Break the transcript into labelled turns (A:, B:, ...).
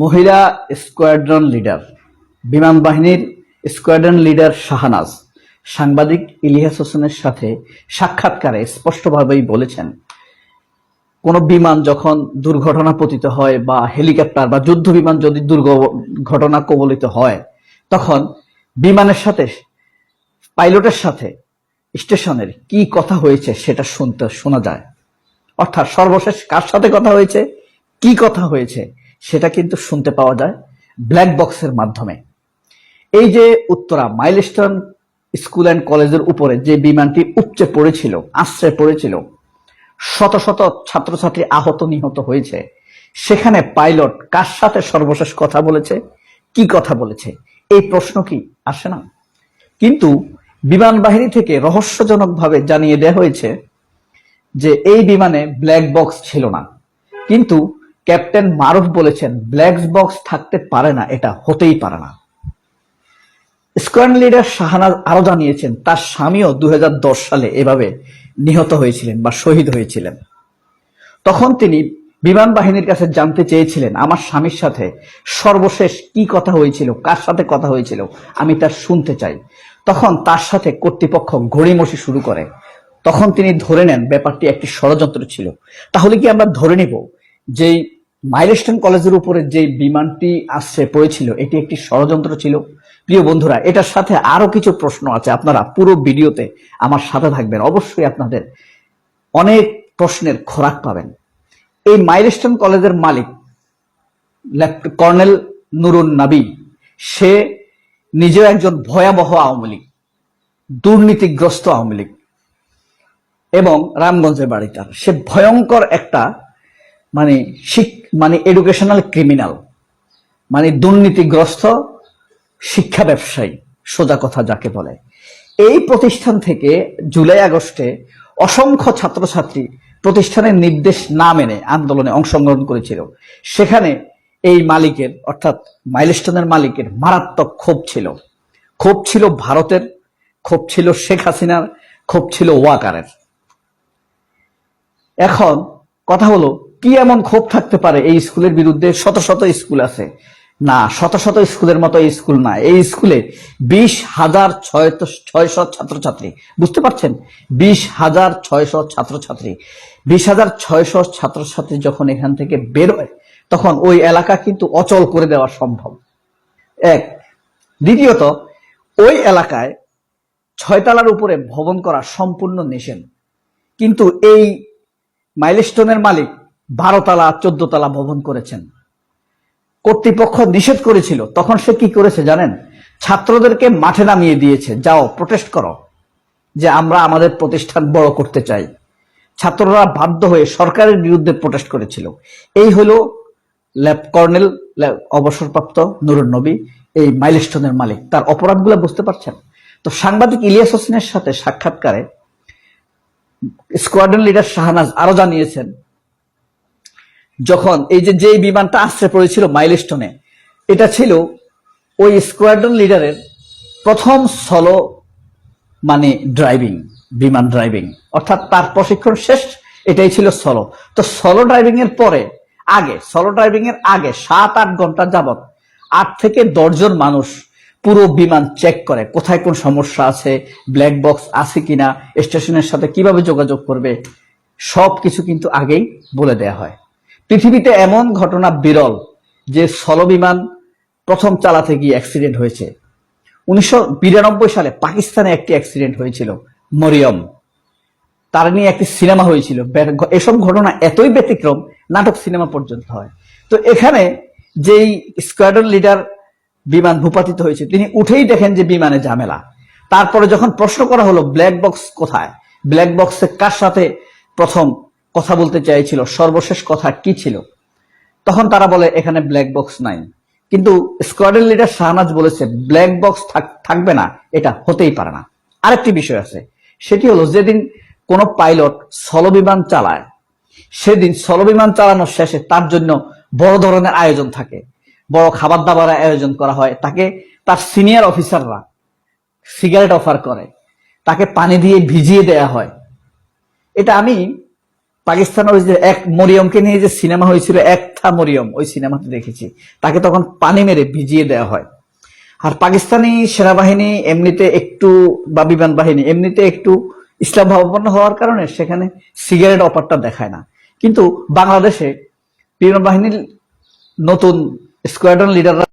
A: মহিলা squadron leader, বিমান বাহিনীর স্কোয়াড্রন লিডার শাহনাজ, সাংবাদিক ইলিয়াস হোসেনের সাথে সাক্ষাৎকারে স্পষ্টভাবেই বলেছেন, কোন বিমান যখন দুর্ঘটনা পতিত হয় বা হেলিকপ্টার বা যুদ্ধ বিমান যদি দুর্ঘটনা কবলিত হয়, তখন বিমানের সাথে, পাইলটের সাথে স্টেশনের কি কথা হয়েছে সেটা শুনতে শোনা যায়। অর্থাৎ সর্বশেষ কার সাথে কথা হয়েছে, কি কথা হয়েছে সেটা কিন্তু শুনতে পাওয়া যায় ব্ল্যাক বক্সের মাধ্যমে। এই যে উত্তরা মাইলস্টোন স্কুল অ্যান্ড কলেজের উপরে যে বিমানটি উপচে পড়েছিল আশ্রে পড়েছিল, শত শত ছাত্রছাত্রী আহত নিহত হয়েছে। সেখানে পাইলট কার সাথে সর্বশেষ কথা বলেছে, কি কথা বলেছে, এই প্রশ্ন কি আসে না? কিন্তু বিমান বাহিনী থেকে রহস্যজনকভাবে জানিয়ে দেওয়া হয়েছে যে এই বিমানে ব্ল্যাক বক্স ছিল না। কিন্তু ক্যাপ্টেন মারুফ বলেছেন, ব্ল্যাক বক্স থাকতে পারে না, এটা হতেই পারে না। স্কোয়াড লিডার শাহানাজ আরও জানিয়েছেন, তার স্বামীও দু হাজার দশ সালে এভাবে নিহত হয়েছিলেন বা শহীদ হয়েছিলেন। তখন তিনি বিমান বাহিনীর কাছে জানতে চেয়েছিলেন, আমার স্বামীর সাথে সর্বশেষ কি কথা হয়েছিল, কার সাথে কথা হয়েছিল, আমি তা শুনতে চাই। তখন তার সাথে কর্তৃপক্ষ ঘড়িমসি শুরু করে। তখন তিনি ধরে নেন, ব্যাপারটি একটি ষড়যন্ত্র ছিল। তাহলে কি আমরা ধরে নিব? যেই মাইলস্টোন কলেজের উপরে যে বিমানটি আসছে পড়েছিল, এটি একটি ষড়যন্ত্র ছিল। প্রিয় বন্ধুরা, এটার সাথে আরও কিছু প্রশ্ন আছে। আপনারা পুরো ভিডিওতে আমার সাথে থাকবেন। অবশ্যই আপনাদের অনেক প্রশ্নের খোরাক পাবেন। এই মাইলস্টোন কলেজের মালিক কর্নেল নুরুন নাবি, সে নিজেও একজন ভয়াবহ আওয়ামী লীগ, দুর্নীতিগ্রস্ত আওয়ামী লীগ এবং রামগঞ্জের বাড়ি তার সে ভয়ঙ্কর একটা মানে শিক মানে এডুকেশনাল ক্রিমিনাল মানে দুর্নীতিগ্রস্ত শিক্ষা ব্যবসায়ী, সোজা কথা যাকে বলে। এই প্রতিষ্ঠান থেকে জুলাই আগস্টে অসংখ্য ছাত্রছাত্রী প্রতিষ্ঠানের নির্দেশ না মেনে আন্দোলনে অংশগ্রহণ করেছিল। সেখানে এই মালিকের, অর্থাৎ মাইলস্টোনের মালিকের মারাত্মক ক্ষোভ ছিল। ক্ষোভ ছিল ভারতের, ক্ষোভ ছিল শেখ হাসিনার, ক্ষোভ ছিল ওয়াকারের। এখন কথা হলো কি এমন ক্ষোভ থাকতে পারে এই স্কুলের বিরুদ্ধে? শত শত স্কুল আছে। না, শত শত স্কুলের মতো এই স্কুল না। এই স্কুলে বিশ হাজার ছয়শো ছাত্রছাত্রী। বুঝতে পারছেন? বিশ হাজার ছয়শো ছাত্রছাত্রী। বিশ হাজার ছয়শো ছাত্রছাত্রী যখন এখান থেকে বেরোয় তখন ওই এলাকা কিন্তু অচল করে দেওয়া সম্ভব। এক। দ্বিতীয়ত, ওই এলাকায় ছয়তলার উপরে ভবন করা সম্পূর্ণ নিষেধ। কিন্তু এই মাইলস্টোনের মালিক বারো তালা, চোদ্দ তালা ভবন করেছেন। কর্তৃপক্ষ নিষেধ করেছিল। তখন সে কি করেছে জানেন? ছাত্রদেরকে মাঠে নামিয়ে দিয়েছে। যাও প্রটেস্ট করো যে আমরা আমাদের প্রতিষ্ঠান বড় করতে চাই। ছাত্ররা বাধ্য হয়ে সরকারের বিরুদ্ধে প্রটেস্ট করেছিল। এই হলো ল্যাব কর্নেল অবসরপ্রাপ্ত নুরুন নবী, এই মাইলস্টোনের মালিক। তার অপরাধগুলো বুঝতে পারছেন? তো সাংবাদিক ইলিয়াস হোসেনের সাথে সাক্ষাৎকারে স্কোয়াড্রন লিডার শাহনাজ আরও জানিয়েছেন যখন এই যে যে বিমানটা আশ্রে পড়েছিল মাইলস্টোনে, এটা ছিল ওই স্কোয়াড্রন লিডারের প্রথম সলো মানে ড্রাইভিং বিমান ড্রাইভিং অর্থাৎ তার প্রশিক্ষণ শেষ, এটাই ছিল সলো তো সলো ড্রাইভিং এর পরে, আগে সলো ড্রাইভিং এর আগে সাত আট ঘণ্টা যাবত আট থেকে দশজন মানুষ পুরো বিমান চেক করে, কোথায় কোন সমস্যা আছে ব্ল্যাক বক্স আছে কিনা, স্টেশনের সাথে কীভাবে যোগাযোগ করবে সব কিছু কিন্তু আগেই বলে দেয়া হয়। পৃথিবীতে এমন ঘটনা বিরল যে স্থল বিমান প্রথম চালাতে গিয়ে অ্যাক্সিডেন্ট হয়েছে। উনিশশো বিরানব্বই সালে পাকিস্তানে একটি অ্যাক্সিডেন্ট হয়েছিল, মরিয়ম। তার নিয়ে একটি সিনেমা হয়েছিল। এসব ঘটনা এতই ব্যতিক্রম, নাটক সিনেমা পর্যন্ত হয়। তো এখানে যেই স্কোয়াড্রন লিডার বিমান ভূপাতিত হয়েছে, তিনি উঠেই দেখেন যে বিমানে ঝামেলা। তারপরে যখন প্রশ্ন করা হলো ব্ল্যাক বক্স কোথায়? ব্ল্যাক বক্সে কার সাথে প্রথম কথা বলতে চাইছিল, সর্বশেষ কথা কি ছিল? তখন তারা বলে, এখানে ব্ল্যাক বক্স নাই। কিন্তু স্কোয়াডের লিডার শাহনাজ বলেছে ব্ল্যাক বক্স থাকবে না, এটা হতেই পারে না। আরেকটি বিষয় আছে, সেটি হলো যেদিন কোনো পাইলট স্থলবিমান চালায়, সেদিন স্থলবিমান চালানোর শেষে তার জন্য বড় ধরনের আয়োজন থাকে। বড় খাবার দাবারের আয়োজন করা হয়, তাকে তার সিনিয়র অফিসাররা সিগারেট অফার করে, তাকে পানি দিয়ে ভিজিয়ে দেয়া হয়। এটা আমি পাকিস্তানের ওই যে এক মরিয়মকে নিয়ে যে সিনেমা হয়েছিল, একটা মরিয়ম, ওই সিনেমাতে দেখেছি। তাকে তখন পানি মেরে ভিজিয়ে দেওয়া হয়। আর পাকিস্তানি সেনাবাহিনী এমনিতে একটু, বা বিমান বাহিনী এমনিতে একটু ইসলাম ভাবাপন্ন হওয়ার কারণে সেখানে সিগারেট অপারটা দেখায় না। কিন্তু বাংলাদেশে বিমান বাহিনীর নতুন স্কোয়াড্রন লিডাররা